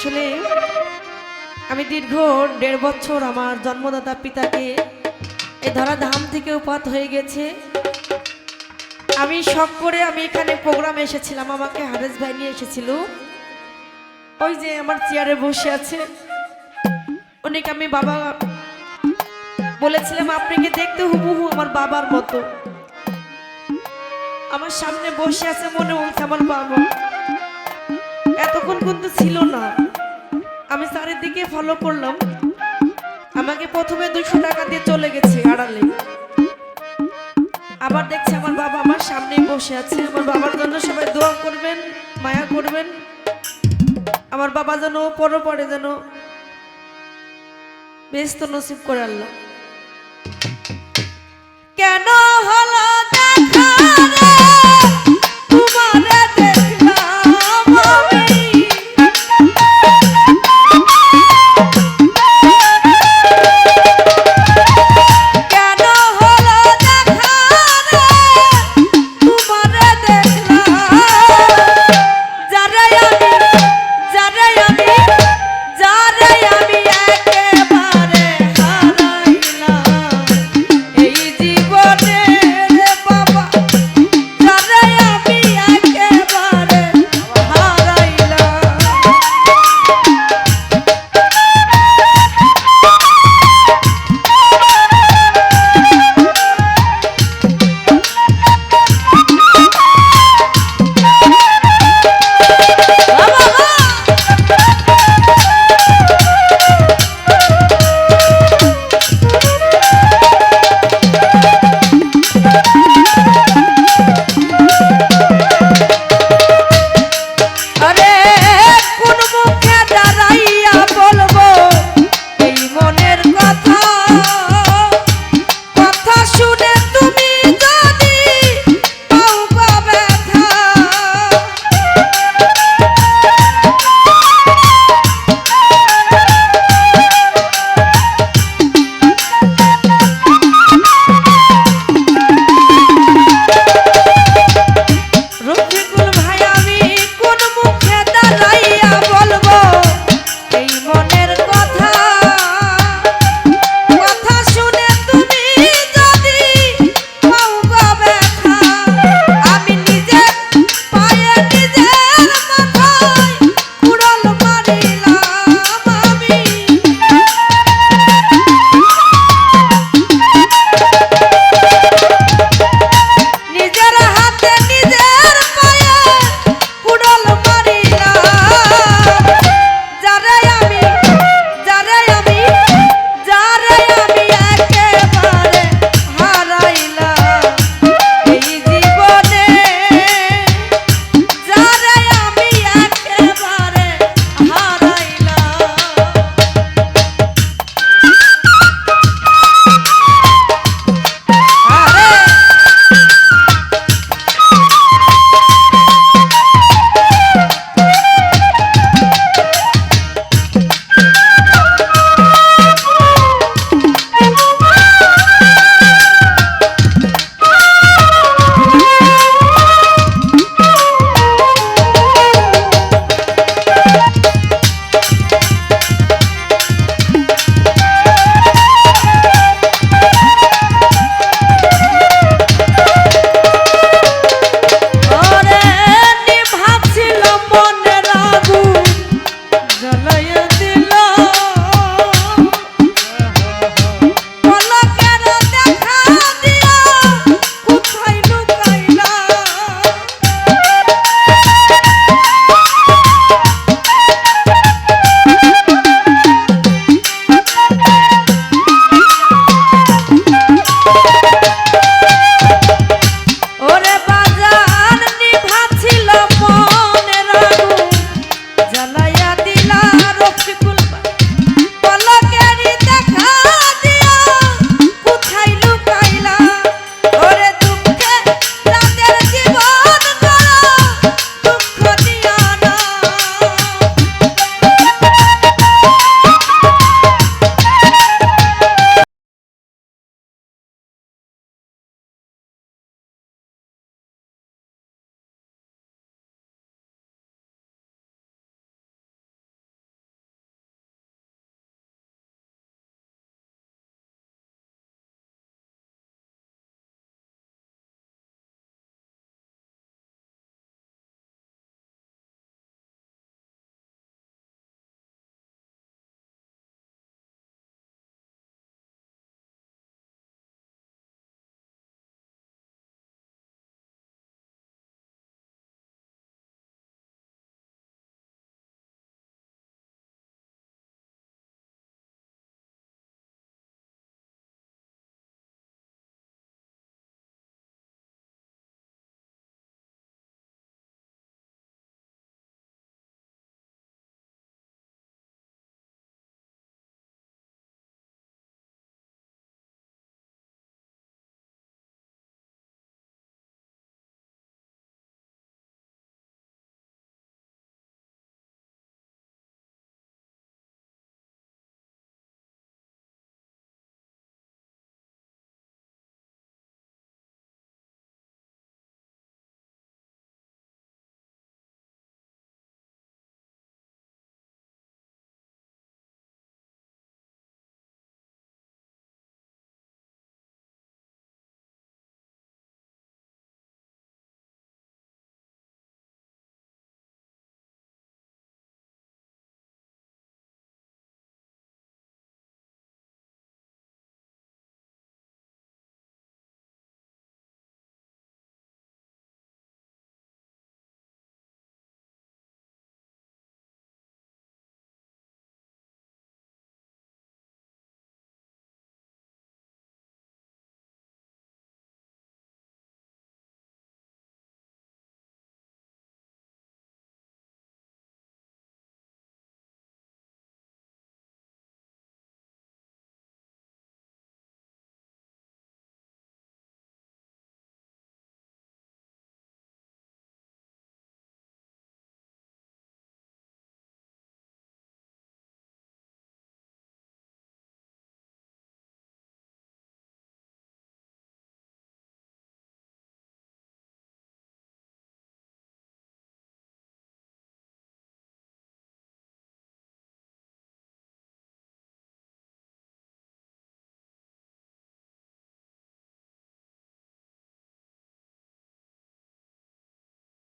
আসলে আমি দীর্ঘ দেড় বছর আমার জন্মদাতা পিতাকে এই ধরা ধাম থেকে উপাত হয়ে গেছে। আমি শখ করে আমি এখানে প্রোগ্রামে এসেছিলাম, আমাকে হারেস ভাই নিয়ে এসেছিল। ওই যে আমার চেয়ারে বসে আছে। অনেক আমি বাবা বলেছিলাম, আপনাকে দেখতে হুবহু আমার বাবার মতো। আমার সামনে বসে আছে মনে হচ্ছে আমার বাবা। এতক্ষণ কিন্তু ছিল না। আমি চারিদিকে ফলো করলাম। আমাকে প্রথমে দুশো টাকা দিয়ে চলে গেছে আড়ালে আবার দেখছি আমার বাবা আমার সামনেই বসে আছে। আমার বাবার জন্য সবাই দোয়া করবেন, মায়া করবেন। আমার বাবা যেন পরে পরে যেন ব্যস্ত নসিব করে আল্লাহ।